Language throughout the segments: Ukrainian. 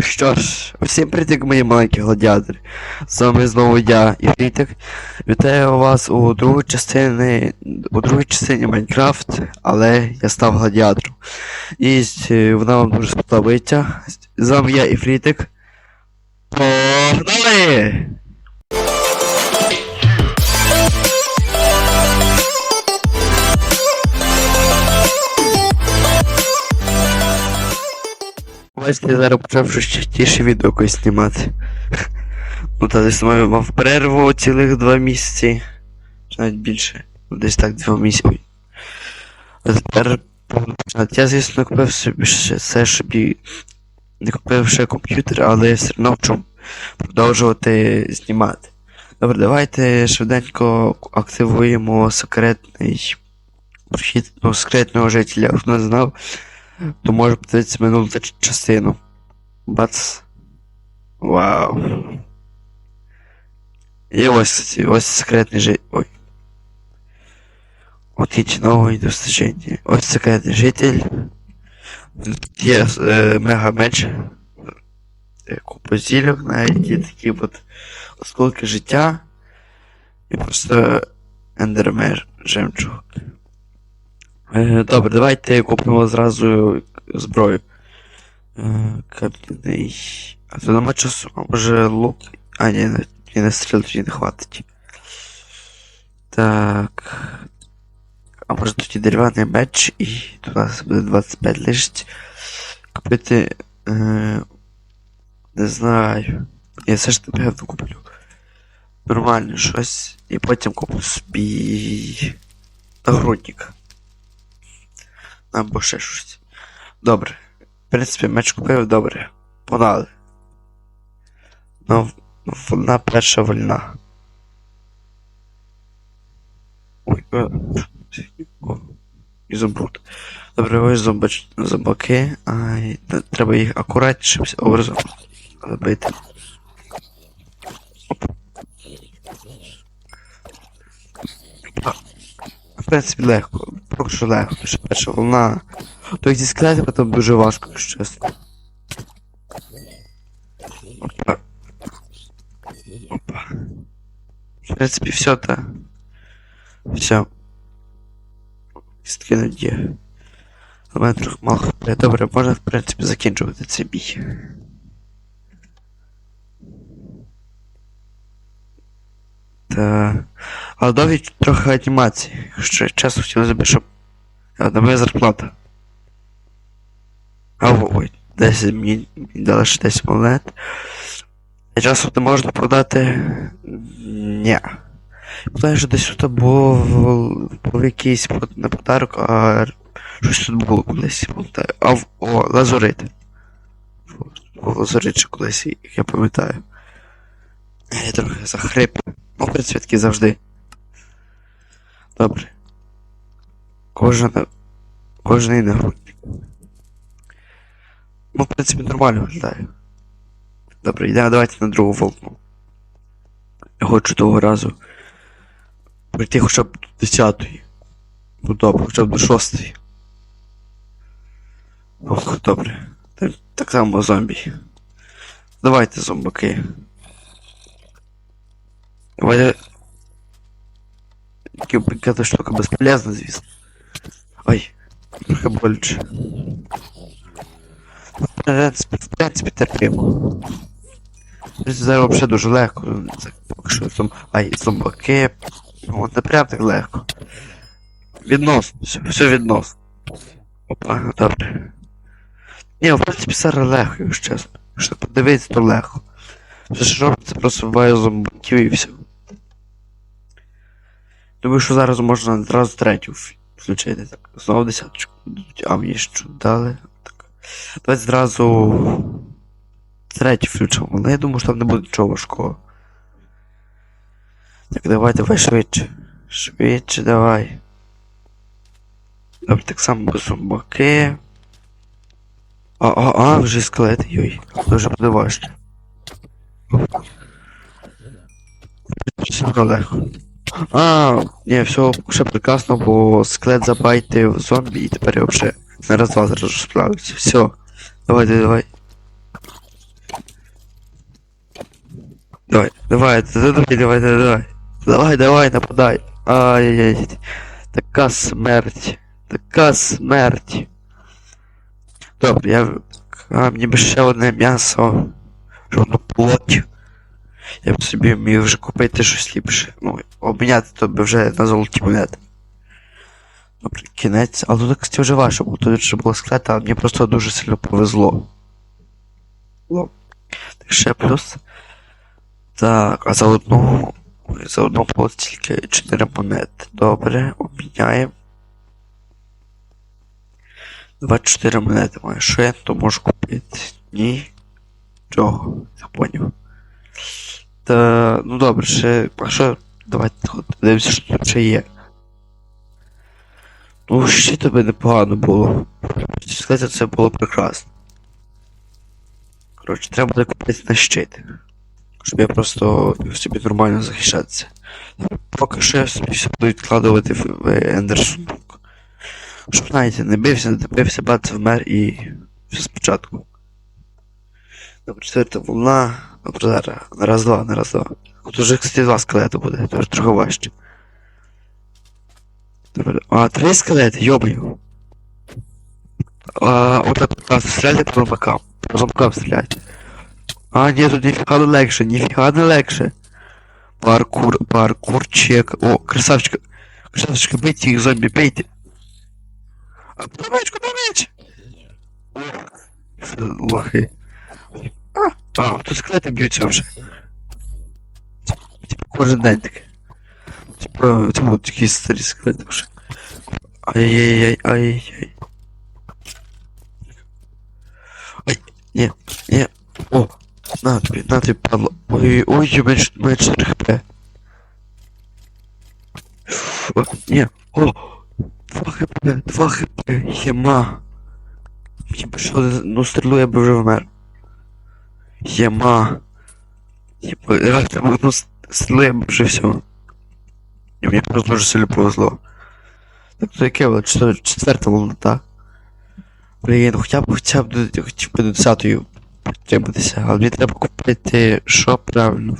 Що ж, всім привіт, мої маленькі гладіатори. З вами знову я, Іфрітик. Вітаю вас у другій частині, у другій частині Майнкрафт, але я став гладіатором. І е, вона вам дуже сподобається. З вами я, Іфрітик. Погнали! Я зараз почав щось частіше відео знімати. Ну та десь мав перерву цілих два місяці. Навіть більше. Ну, Десь так два місяці. А тепер. Я, звісно, купив собі ще все, собі. Не купив ще комп'ютер, але я все одно в чому продовжувати знімати. Добре, давайте швиденько активуємо секретний прохід ну, секретного жителя. Хто не знав, то може подивитися минулу частину. Бац. Вау. І ось, кстати, ось секретний житель. Ой. От нової достиження. Ось секретний житель. Тут Є е, мега меч. Е, Купа зілок, навіть є такі от осколки життя. І просто ендермер жемчуг. Е, Добре, давайте купимо зразу зброю. Е, Кам'яний. А то нема часу, може лук. А, ні, не, ні, не стріл тоді не хватить. Так. А може тоді дерев'яний меч і тут у нас буде 25 лишить. Купити. Е, не знаю. Я все ж напевно куплю. Нормально щось. І потім куплю собі. Нагрудник. Або ще щось. Добре. В принципі, меч купив, добре. Погнали. Ну, вона перша вольна. Ой, е, о, ізумруд. Добре, ось зомбач, зомбаки. Ай, треба їх акуратніше образом забити. Принципі, легко. Поки що легко, що перша волна. То зі скелетами там дуже важко, якщо чесно. Опа. Опа. В принципі, все, та. Все. Скинуть є. У мене трохи мало. Добре, можна, в принципі, закінчувати цей бій. Та. Але довгі трохи анімації. Якщо чесно хотілося б, щоб. А, моя зарплата. А, ой, 10 мені дали ще 10 монет. А часом не можна продати. Ні. Питаю, що десь тут був, був якийсь не подарок, а щось тут було колись. А в- о, лазурит. Був лазурит ще колись, як я пам'ятаю. Я трохи захрип. Ну, в завжди. Добре. Кожен. Кожний нагрудник. Ну, в принципі, нормально виглядає. Добре, йдемо давайте на другу волну. Я хочу того разу прийти хоча б до 10-ї. Ну добре, хоча б до 6-ї. Ох, добре. Так само зомбі. Давайте, зомбаки. Давайте. Яка штука безполезна, звісно. Ой, трохи боляче. Ну, В принципі, в принципі, терпимо. Зараз взагалі дуже легко. Це поки що зом... Ай, зомбаки. От не прям так легко. Відносно, все, все відносно. Опа, добре. Ні, в принципі, зараз легко, якщо чесно. Якщо подивитися, то легко. Все, що робиться, просто вбиваю зомбаків і все. Думаю, що зараз можна одразу третю включити. Так, знову десяточку. А мені що дали. Так. Давайте зразу третю включимо. Але я думаю, що там не буде нічого важкого. Так, давай, давай швидше. Швидше давай. Добре, так само без зомбаки. А, а, а, вже скелет, йой. Дуже важче. Все легко. А, ні, все ще прекрасно, бо склет в зомбі і тепер я вже на раз два зараз справився. Все. Давай, давай, давай. Давай, давай, давай, давай, давай. Давай, давай, нападай. Ай-яй-яй. Така смерть. Така смерть. Добре, я... А, мені би ще одне м'ясо. Жодно плоть. Я б собі міг вже купити щось ліпше. Ну, обміняти то би вже на золоті монети. Добре, кінець. Але тут, кстати, вже важче, бо тут вже було склета, а мені просто дуже сильно повезло. Ло. Так ще плюс. Так, а за одну. За одну було тільки 4 монети. Добре, обміняємо. 24 монети маю. Що я то можу купити? Ні. Чого? Я поняв. Та, ну добре, ще. А що? Давайте подивимося, що тут ще є. Ну, ще тобі непогано було. Сказати, це було прекрасно. Коротше, треба буде купити на щит. Щоб я просто собі нормально захищатися. Поки що я собі все буду відкладувати в, ендерсумок. Щоб знаєте, не бився, не добився, бац вмер і все спочатку. Добре, четверта волна. Добре, зараз. На раз-два, на раз-два. Тут уже, кстати, два скелети буде, тож трохи важче. А, три скелети, йобаю. А, отак а, стріляйте по зомбакам. По зомбакам стріляйте. А, ні, тут ніфіга не легше, ніфіга не легше. Паркур, паркурчик. О, красавчика. Красавчика, бейте їх, зомбі, бейте. А, меч? Ох, Лохи. А, тут скелети б'ються вже. Типа кожен день таке. Типа, типа, такі старі скелети вже. Ай-яй-яй, ай-яй-яй. Ай, ні, ні. О, на тобі, на тобі, падло. Ой, ой, я мене, мене 4 хп. О, ні, о, 2 хп, 2 хп, єма. Мені б ще одну стрілу, я б вже вмер. Єма. Єма, реально, там одну с- стрілу, вже все. І мені просто дуже сильно повезло. Так, то яке? Четвер- Четверта волна, так? Блін, хоча б хоча б до би до 10-ї підтриматися, але мені треба купити що правильно.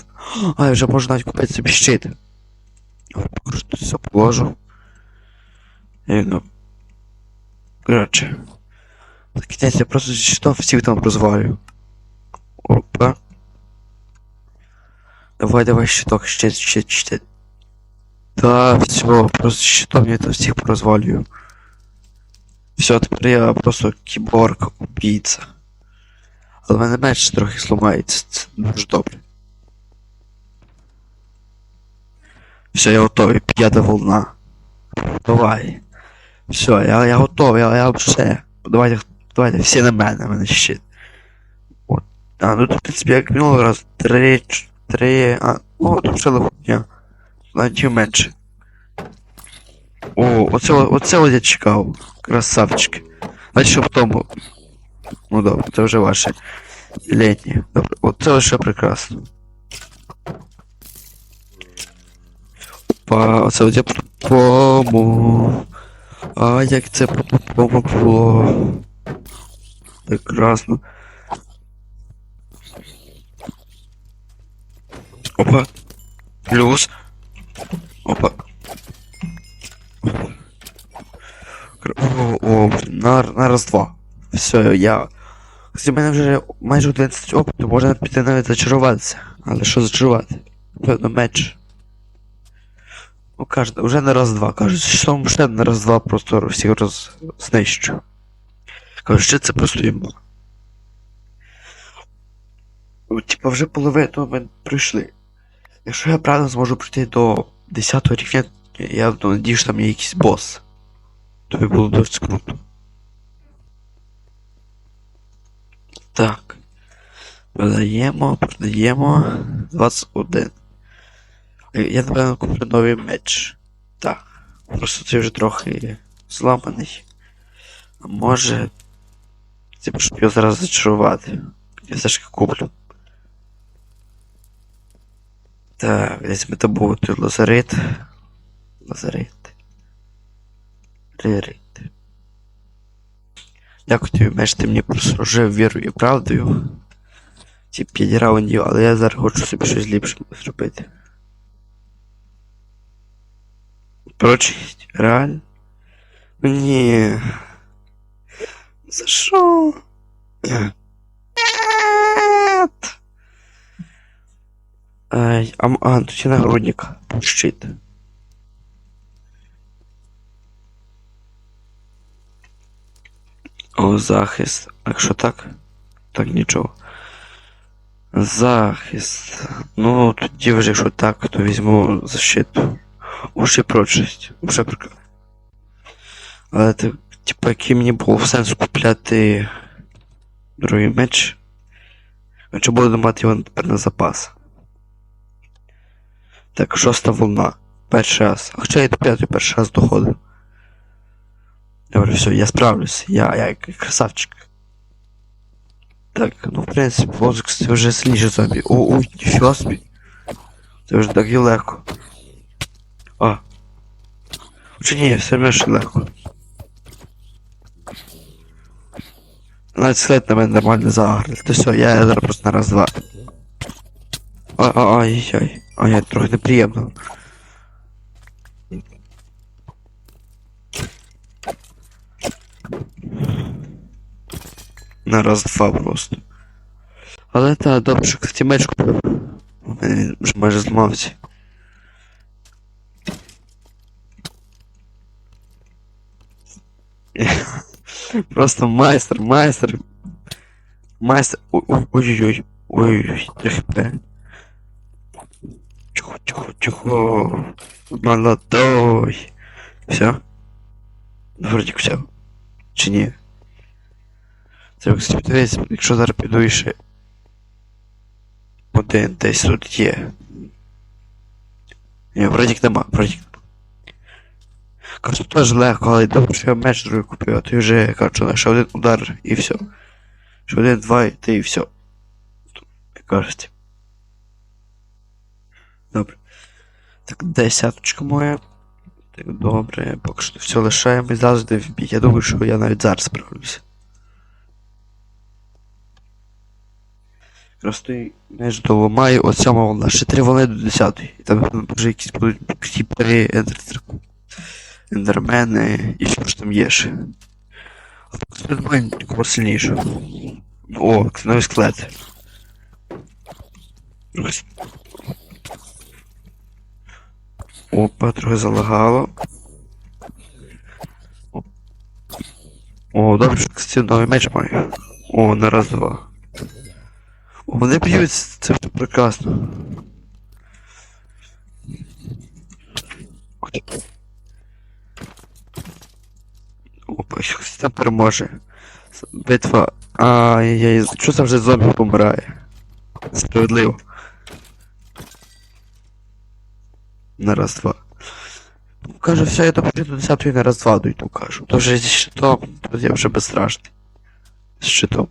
А, я вже можу навіть купити собі щит. Все положу. І, ну. Коротше. Так, кінець, я просто зі щитом всіх там розвалю. Опа. Давай, давай, щиток, щит, щит, щит. Да, все, просто щитом я там всіх порозвалюю. Все, тепер я просто кіборг, убійця. Але в мене меч трохи сломається, це дуже добре. Все, я готовий, п'ята волна. Давай. Все, я, я готовий, я, я все. Давайте, давайте, всі на мене, мене щит. А, ну тут, в принципі, як минулого раз, три, три, а, о, тут ще лихотня. Навіть менше. О, оце, оце от я чекав. Красавчики. А що в тому? Ну добре, це вже ваше. Літні. Добре, оце лише прекрасно. Опа, оце от я по-тому. А як це було? Прекрасно. Опа. Плюс. Опа. О, на, на раз-два. Все, я. У мене вже майже 11 опиту, можна піти навіть зачаруватися. Але що зачарувати? Певно, меч. Ну, каже, вже на раз-два. Кажуть, що ще на раз-два просто всіх роз... знищу. Кажуть, що це просто йому. Ну, Типа вже половину ми пройшли. Якщо я правильно зможу пройти до 10 рівня, я ну, надію, що там є якийсь бос. Тобі було досить круто. Так. Продаємо, продаємо. 21. Е, Я, напевно, куплю новий меч. Так. Просто цей вже трохи зламаний. А може. Типу, щоб його зараз зачарувати. Я все ж куплю. Так, десь ми то був тут лазарит. Лазарит. Рерит. Дякую тобі, меч, ти мені прослужив вірою і правдою. ці 5 раундів, але я зараз хочу собі щось ліпше зробити. Прочість, реально? Ні. За що? Нет. А, а тут є нагрудник. Щит. О, захист. А якщо так? Так нічого. Захист. Ну, тоді вже якщо так, то візьму защиту. Уже прочість. Уже прикольно. Але ти, типа, який мені був сенс купляти другий меч. Чи буду мати його тепер на запас. Так, шоста волна. Перший раз. Хоча я до п'ятої перший раз доходив. Добре, все, я справлюсь. Я, я красавчик. Так, ну в принципі, возик це вже сильніше зомбі. О, ой, ніфіга собі. Це вже так і легко. А. Чи ні, все менше легко. Навіть след на мене нормально заграли. То все, я зараз просто на раз-два. Ай-ай-ай. Ай, трохи неприємно. На раз-два просто. Але та добре, що кстати, купив. Просто. Майстер. Ой, ой, Ой-ой-ой. Ой-ой-ой. 3 хп. Тихо, тихо, тихо. Молодой. Все? Вроді все. Чи ні? Треба, кстати, подивитися, якщо зараз піду і ще. Один десь тут є. Ні, вроді нема, вроді нема. Кажу, теж легко, але добре, що я меч другий купив, а то вже кажу, лише один удар і все. Що один, два, і ти і все. Як кажете. Добре. Так, десяточка моя. Так, добре, поки що все лишаємо і завжди в бій. Я думаю, що я навіть зараз справлюся. Просто меч доламаю, от сьома волна, ще три волни до десятої. І там вже якісь будуть кріпери, ендер ендермени і що ж там є ще. А так придбань нікого сильнішого. О, новий склет. Ось. Опа, трохи залагало. О, добре, що новий меч маю. О, на раз-два. О, вони б'ють, це прекрасно. Опа, хтось там переможе. Битва. Ай-яй, що там вже зомбі помирає? Справедливо. На раз-два. Каже, все, я допомогу до 10 на раз-два дойду, кажу. То вже зі щитом, то я вже безстрашний. З щитом.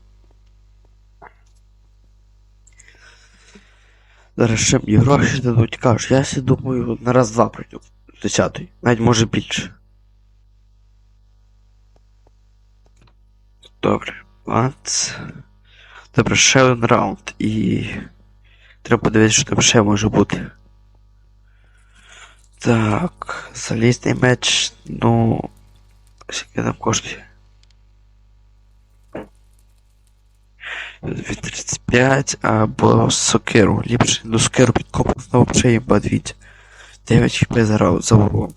Зараз ще мені гроші дадуть, кажу, я сі думаю, на раз-два пройду. З 10 навіть може більше. Добре, бац. Добре, ще один раунд і. Треба подивитися, що там ще може бути. Так, залізний меч, ну. Скільки там коштує? Від 35 або сокиру. Ліпше до сокиру підкопав знову їм двіть. 9 хп за, за урон.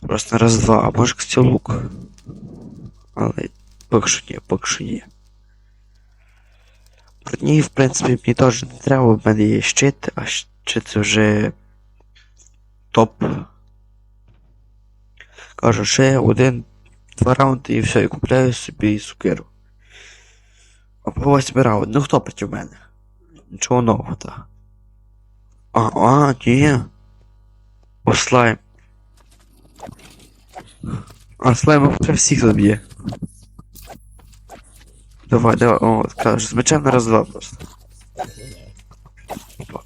Просто на раз-два, а може кстати лук. Але поки що ні, поки що ні. Броні, в принципі, мені теж не треба, в мене є щит, а щит це вже топ. Кажу, ще один, два раунди і все, і купляю собі сукеру. А по восьмий раунд, ну хто проти мене? Нічого нового, так. А, а, ні. О, слайм. А, слайм вже всіх заб'є. Давай, давай, о, кажеш, з на раз-два просто. Опа.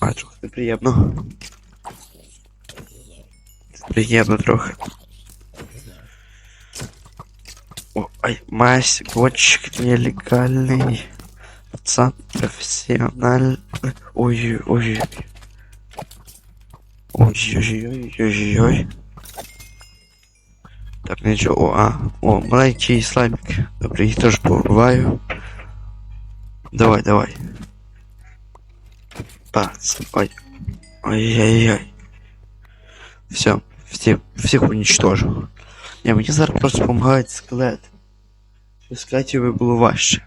А, трохи неприємно. Приємно трохи. О, ай, мазь, гонщик нелегальний. Пацан професіональ. Ой, ой. Ой-ой-ой-ой-ой-ой. Так, нічого. О, а. О, маленький слаймик. Добре, їх теж побиваю. Давай, давай. Пац. Ой. Ой-ой-ой. Все, Всіх, всіх уничтожив. Не, мені зараз просто допомагають скелет. Без скелетів би було важче.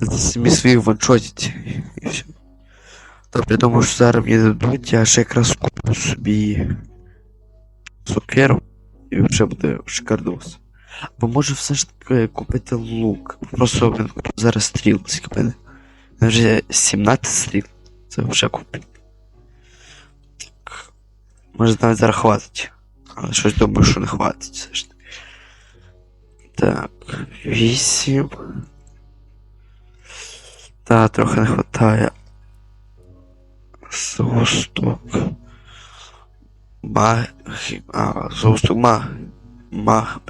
Це самі свої ваншотять. І все. Добре, я думаю, що зараз мені дадуть, я ще якраз куплю собі сокеру і вже буде шикардос. Бо може все ж таки купити лук. Просто куплю зараз стріл, скільки мене. Вже 17 стріл. Це вже куплю. Може навіть зараз хватить. Але щось думаю, що не хватить все ж таки. Так, 8. Та, трохи не хватає. Зосток. Маг. А, зосток маг. Маг.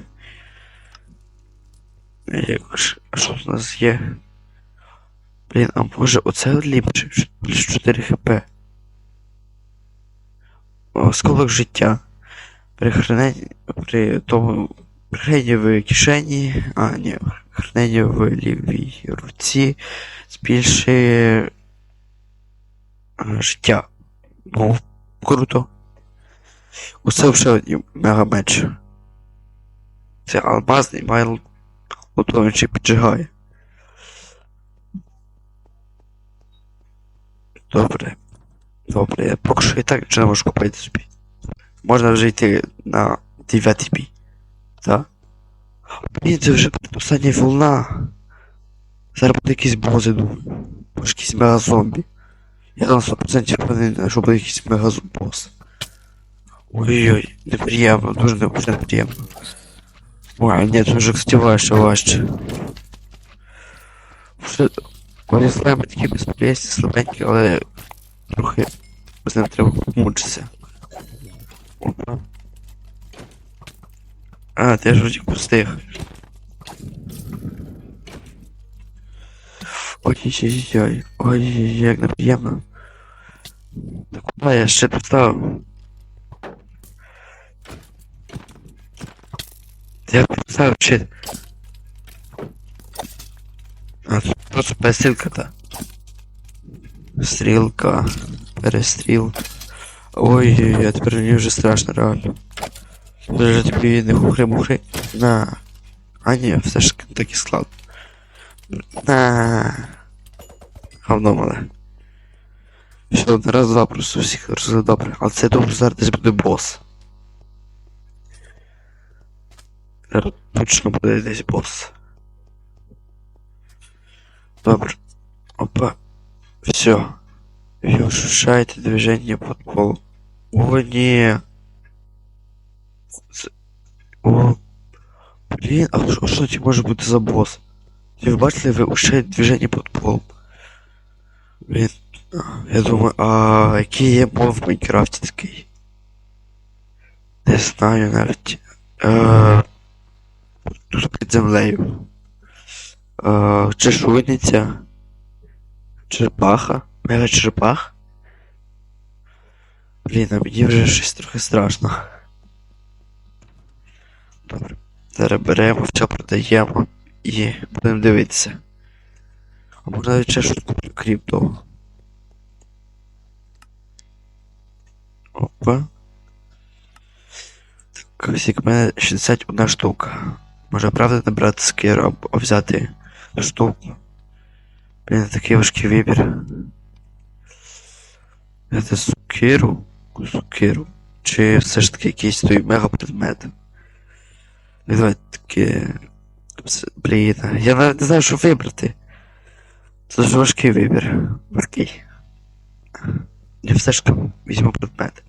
Як ж, а що в нас є? Блін, а може оце ліпше? Плюс 4 хп. Осколок життя. При тому. При в кишені. А, ні, храненні в лівій руці збільшує життя. Ну, круто. Усе вже одні мега меч. Це алмазний має лутовичий піджигає. Добре. Добре, я поки що і так вже не можу купити собі. Можна вже йти на 9 бій. Так? Блін, це вже остання волна. Зараз буде якийсь бос, я думаю. Може якийсь мегазомбі. Я на 100% впевнений, що буде якийсь мегазомбос. Ой-ой, неприємно, дуже не- дуже неприємно. Ой, ні, це вже, кстати, важче, важче. Вже, вони слайми такі безполезні, слабенькі, але трохи з ним треба помучитися. Опа. А, ти ж вроді пустих. Ой-ой-ой, ой-ой-ой, як неприємно. Та куди я ще поставив? Та Я поставив ще. А, просто перестрілка та. Стрілка, перестріл. Ой-ой-ой, а тепер мені вже страшно, реально. Вже тобі не хухри-мухри. На. А ні, все ж таки складно. На. Говно мале. Що, на раз-два просто всіх розглядав добре. Але це добре зараз десь буде бос. Зараз точно буде десь бос. Добре. Опа. Все. Ви ощущаете движение под пол. О, не. О. Блін, а що, що це може бути за бос? Чи ви бачили, ви ощущаєте движение под полом? Блін. а, Я думаю, а який є мов в Майнкрафті такий? Не знаю навіть. Е, тут під землею. Е, чешуйниця. Черепаха. Мега черепах. Блін, а мені вже щось трохи страшно. Добре. Зараз беремо, все продаємо і будемо дивитися. А можна навіть ще щось куплю, крім того. Опа. Так, ось як мене 61 штука. Може правда не брати або взяти штуку. Блін, такий важкий вибір. Це сукиру? Сукиру. Чи все ж таки якийсь той мега предмет? Ну, Давай таке. Блін, я навіть не знаю, що вибрати. Це дуже важкий вибір. Важкий. Я все ж таки візьму предмет.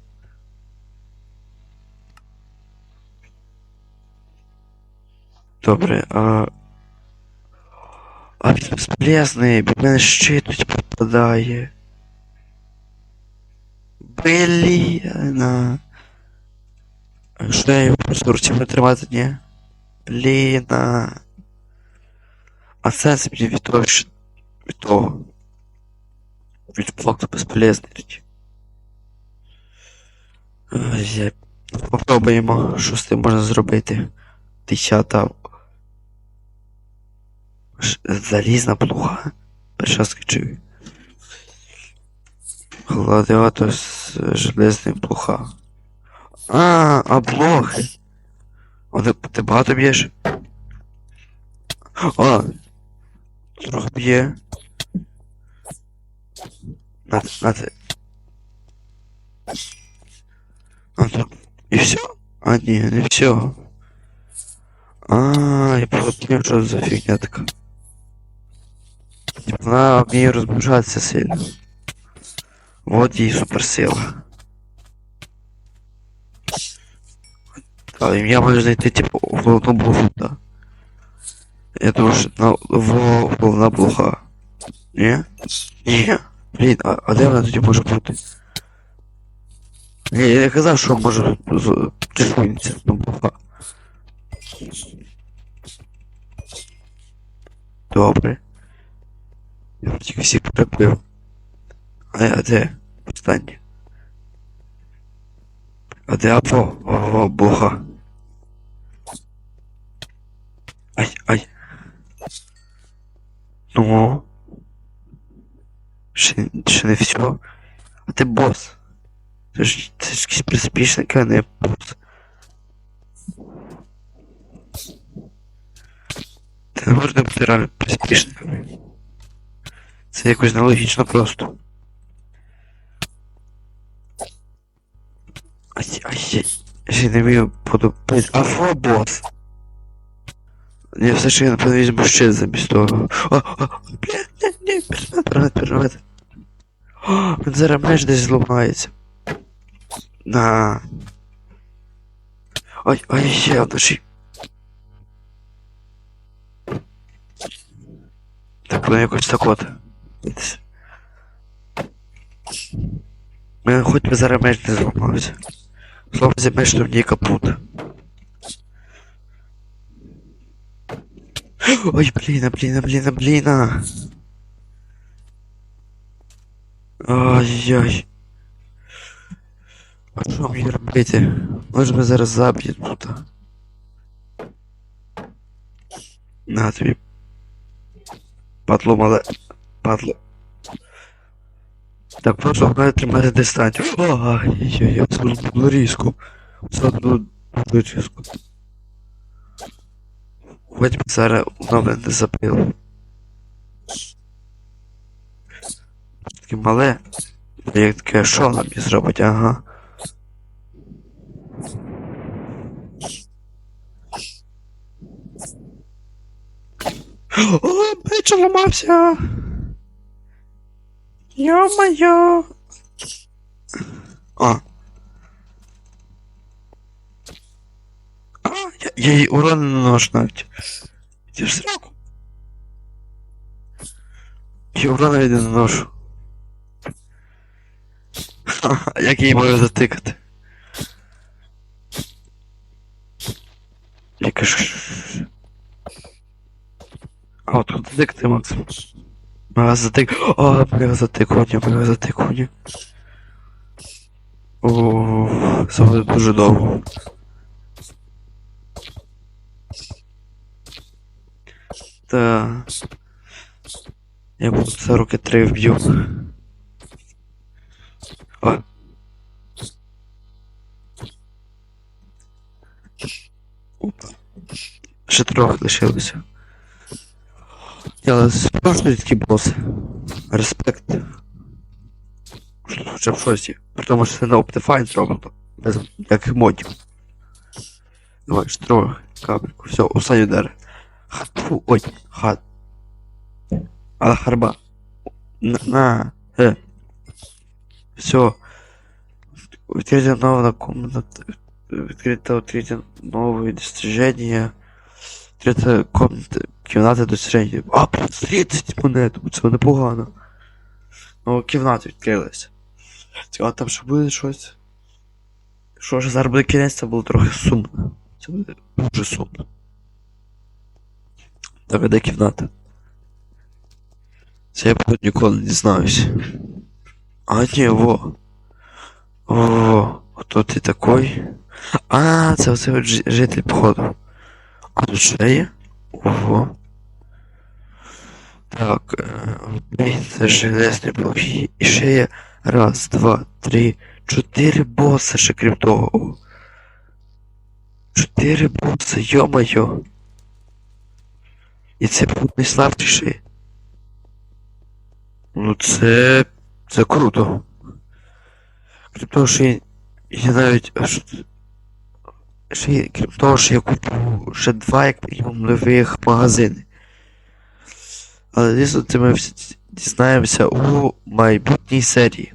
Добре, а. А він безполезний, бо мене щит попадає. Блін. Що я його просто ручами тримати, ні? Блін. а. Сенс мені від того, що... від того. Від факту безполезний Ну, Попробуємо, що з тим можна зробити. Десята. Залізна плуга. Перша чую. Гладіатор з железним плуха. А, а блохи. А ти, ти багато б'єш? А, трохи б'є. На, на те. А, так. І все? А, ні, не все. А, я подумав, що за фігня така. Вона вміє розмножатися сильно. Вот її суперсила. Але я можу знайти, типу, головну блоху, да. Я думаю, що на головна блоха. Ні? Ні. Блін, а, а де вона тоді може бути? Ні, я не казав, що може чешується на блоха. Добре. Тільки всіх перебив. А, де? Останнє. А де Апо? Ого, блоха. Ай, ай. Ну. Ще, ще не все. А ти бос. Ти ж, ти ж якийсь приспішник, а не бос. Ти не можна бути реально приспішниками. Це якось нелогічно просто. Я, я ще не вмію подобати. А фо бос. Я все я напевно візьму ще замість того. О, о, бля, ні, перемет, перемет, перемет. О, він зараз меч десь зламається. На. Ой, ой, ще одна ще. Так, ну якось так от. Хоч би зараз меч не зламався. Зламався меч, то мені капут. Ой, блін, блін, блін, блін. Ай-яй. А що мені робити? Може мене зараз заб'ють тут. На тобі. Падло мале. Падло. Так, в мене тримати дистанцію. Ай-яй, я це було різко. Це дуже різко. Хоч би зараз воно мене не забило. Таке мале. Як таке, що нам і зробить, ага. О, меч ламався. Йо-моє. А. А, я, я їй урон наношу навіть. Іди в сраку. Я урон навіть не наношу. Ха, Як я її можу затикати? Я кажу. А от тут затикати, Максим. Мега затик. О, мега затикування, мега затикування. О, це буде дуже довго. Та. Я буду це роки три вб'ю. О. Ще трохи лишилося. Але справжні такі боси. Респект. Хоча щось є. При тому, що це на Optifine зроблено. Без яких модів. Давай, штро, кабельку. Все, останній удар. Хат, фу, ой, хат. Але харба. На, на, е. Все. Відкриття нова комната. Відкрито відкриття новые достижения. Відкрита комната. Кімната достиження. А, блін, 30 монет. Це непогано. Ну, кімната відкрилася. Цікаво, там ще буде щось. Що ж зараз буде кінець, це було трохи сумно. Це буде дуже сумно. Так, а де кімната? Це я б ніколи не дізнаюся. А, ні, во. О, хто ти такой? А, це оцей житель походу. А є? Ого. Так, е, окей, це железний блок. І ще є раз, два, три, чотири боса ще крім того. Чотири боса, йо-моє. І це будуть найслабшіші. Ну це. це круто. Крім того, що я, я навіть аж. Ще, крім того, що я куплю ще два, як мінімум, нових магазини. Але дійсно це ми всі дізнаємося у майбутній серії.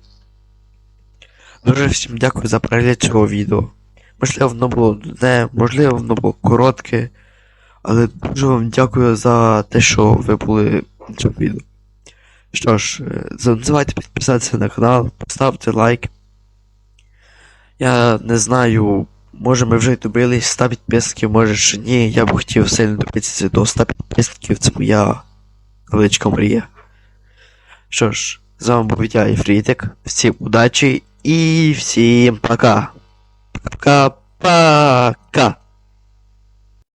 Дуже всім дякую за перегляд цього відео. Можливо, воно було не, можливо, воно було коротке. Але дуже вам дякую за те, що ви були на цьому відео. Що ж, е, забувайте підписатися на канал, поставте лайк. Я не знаю, може ми вже добились 100 підписників, може ще ні. Я б хотів сильно добитися до 100 підписників, це моя величка мрія. Що ж, з вами був я і Фрітик. Всім удачі і всім пока. Пока-пока.